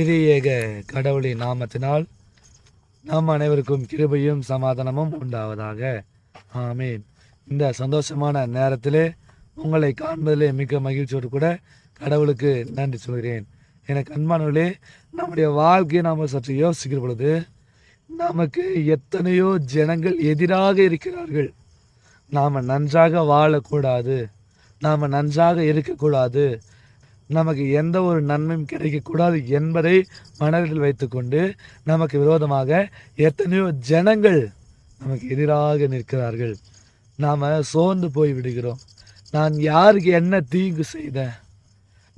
திரியேக கடவுளின் நாமத்தினால் நாம் அனைவருக்கும் கிருபையும் சமாதானமும் உண்டாவதாக. ஆமீன். இந்த சந்தோஷமான நேரத்திலே உங்களை காண்பதிலே மிக மகிழ்ச்சியோடு கூட கடவுளுக்கு நன்றி சொல்கிறேன். எனக்கு அன்பானவர்களே நம்முடைய வாழ்க்கையை நாம் சற்று யோசிக்கிற பொழுது நமக்கு எத்தனையோ ஜனங்கள் எதிராக இருக்கிறார்கள். நாம் நன்றாக வாழக்கூடாது. நாம் நன்றாக இருக்கக்கூடாது. நமக்கு எந்த ஒரு நன்மையும் கிடைக்கக்கூடாது என்பதை மனதில் வைத்துக்கொண்டு நமக்கு விரோதமாக எத்தனையோ ஜனங்கள் நமக்கு எதிராக நிற்கிறார்கள். நாம் சோர்ந்து போய் விடுகிறோம். நான் யாருக்கு என்ன தீங்கு செய்தேன்?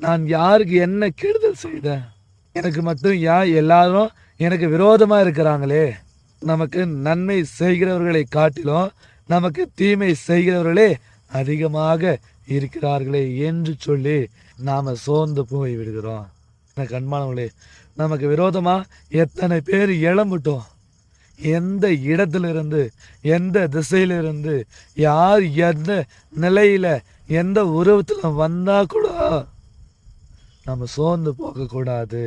நான் யாருக்கு என்ன கெடுதல் செய்தேன்? எனக்கு மட்டும் ஏன் எல்லாரும் எனக்கு விரோதமாக இருக்கிறாங்களே? நமக்கு நன்மை செய்கிறவர்களை காட்டிலும் நமக்கு தீமை செய்கிறவர்களே அதிகமாக இருக்கிறார்களே என்று சொல்லி நாம் சோர்ந்து போய் விடுகிறோம். எனக்கு அன்பானவர்களே நமக்கு விரோதமாக எத்தனை பேர் இழந்துட்டோம் எந்த இடத்திலிருந்து எந்த திசையிலிருந்து யார் எந்த நிலையில் எந்த உருவத்தில் வந்தால் கூட நம்ம சோர்ந்து போகக்கூடாது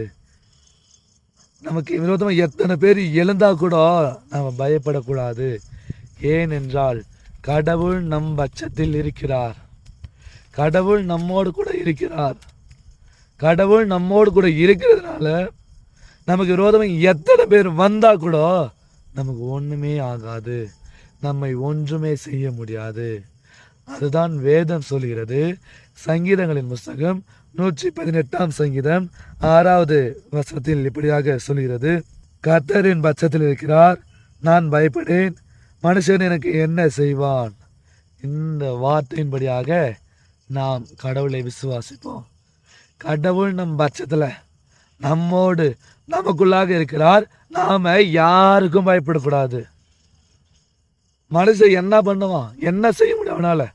நமக்கு விரோதமாக எத்தனை பேர் எழுந்தால் கூட நம்ம பயப்படக்கூடாது. ஏனென்றால் கடவுள் நம் பட்சத்தில் இருக்கிறார். கடவுள் நம்மோடு கூட இருக்கிறார். கடவுள் நம்மோடு கூட இருக்கிறதுனால நமக்கு விரோதமாக எத்தனை பேர் வந்தால் கூட நமக்கு ஒன்றுமே ஆகாது. நம்மை ஒன்றுமே செய்ய முடியாது. அதுதான் வேதம் சொல்கிறது. சங்கீதங்களின் புஸ்தகம் நூற்றி பதினெட்டாம் சங்கீதம் ஆறாவது வசனத்தில் இப்படியாக சொல்கிறது. கர்த்தரின் பட்சத்தில் இருக்கிறார். நான் பயப்படேன். மனுஷன் எனக்கு என்ன செய்வான்? இந்த வார்த்தையின்படியாக நாம் கடவுளை விசுவாசிப்போம். கடவுள் நம் பட்சத்தில் நம்மோடு நமக்குள்ளாக இருக்கிறார். நாம் யாருக்கும் பயப்படக்கூடாது. மனுஷன் என்ன பண்ணுவான்? என்ன செய்ய முடியும் அவனால்?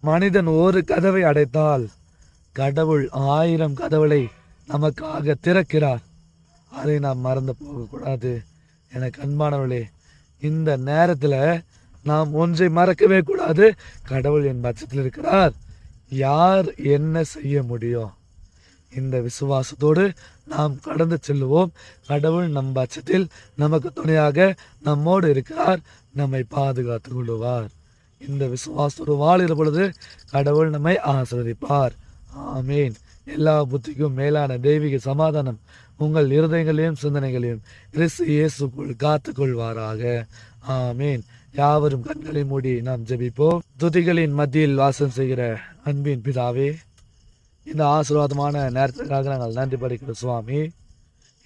மனிதன் ஒரு கதவை அடைத்தால் கடவுள் ஆயிரம் கதவுளை நமக்காக திறக்கிறார். அதை நாம் மறந்து போகக்கூடாது. எனக்கு அன்பானவளே இந்த நேரத்தில் நாம் ஒன்றை மறக்கவே கூடாது. கடவுள் என் பட்சத்தில் இருக்கிறார். யார் என்ன செய்ய முடியும்? இந்த விசுவாசத்தோடு நாம் கடந்து செல்லுவோம். கடவுள் நம் பட்சத்தில் நமக்கு துணையாக நம்மோடு இருக்கிறார். நம்மை பாதுகாத்து கொள்ளுவார். இந்த விசுவாசத்தோடு வாழ்கிற பொழுது கடவுள் நம்மை ஆசிரதிப்பார் ஆமீன். எல்லா புத்திக்கும் மேலான தெய்வீக சமாதானம் உங்கள் இருதயங்களையும் சிந்தனைகளையும் கிறிஸ்து இயேசுக்குள் காத்து கொள்வாராக ஆமீன். யாவரும் கண்களை மூடி நாம் ஜெபிப்போம். துதிகளின் மத்தியில் வாசம் செய்கிற அன்பின் பிதாவே இந்த ஆசீர்வாதமான நேரத்திற்காக நாங்கள் நன்றி படிக்கிறோம் சுவாமி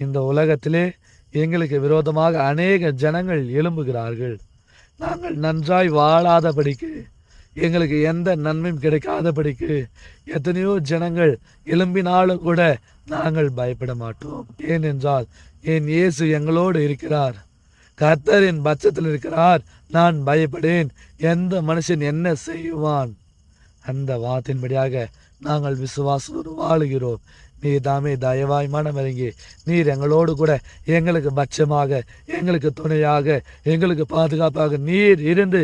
இந்த உலகத்திலே எங்களுக்கு விரோதமாக அநேக ஜனங்கள் எழும்புகிறார்கள். நாங்கள் நன்றாய் வாழாதபடிக்கு எங்களுக்கு எந்த நன்மையும் கிடைக்காதபடிக்கு எத்தனையோ ஜனங்கள் எழும்பினாலும் கூட நாங்கள் பயப்பட மாட்டோம். ஏனென்றால் என் இயேசு எங்களோடு இருக்கிறார். கர்த்தர் என் பட்சத்தில் இருக்கிறார். நான் பயப்படேன். எந்த மனுஷன் என்ன செய்வான்? அந்த வார்த்தையின்படியாக நாங்கள் விசுவாசத்தோடு வாழுகிறோம். நீர் தாமே தயவாய் மனம் இறங்கி நீர் எங்களோடு கூட எங்களுக்கு பட்சமாக எங்களுக்கு துணையாக எங்களுக்கு பாதுகாப்பாக நீர் இருந்து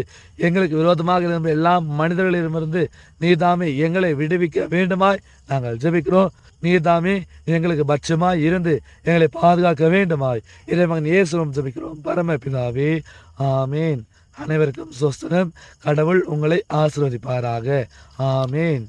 எங்களுக்கு விரோதமாக இருந்த எல்லா மனிதர்களிடமிருந்து நீர் தாமே எங்களை விடுவிக்க வேண்டுமாய் நாங்கள் ஜெபிக்கிறோம். நீர் தாமே எங்களுக்கு பட்சமாய் இருந்து எங்களை பாதுகாக்க வேண்டுமாய். இறைமகன் இயேசுவம் ஜெபிக்கிறோம். பரமபிதாவே ஆமேன். அனைவருக்கும் சொஸ்தனம் கடவுள் உங்களை ஆசிர்வதிப்பாராக. ஆமேன்.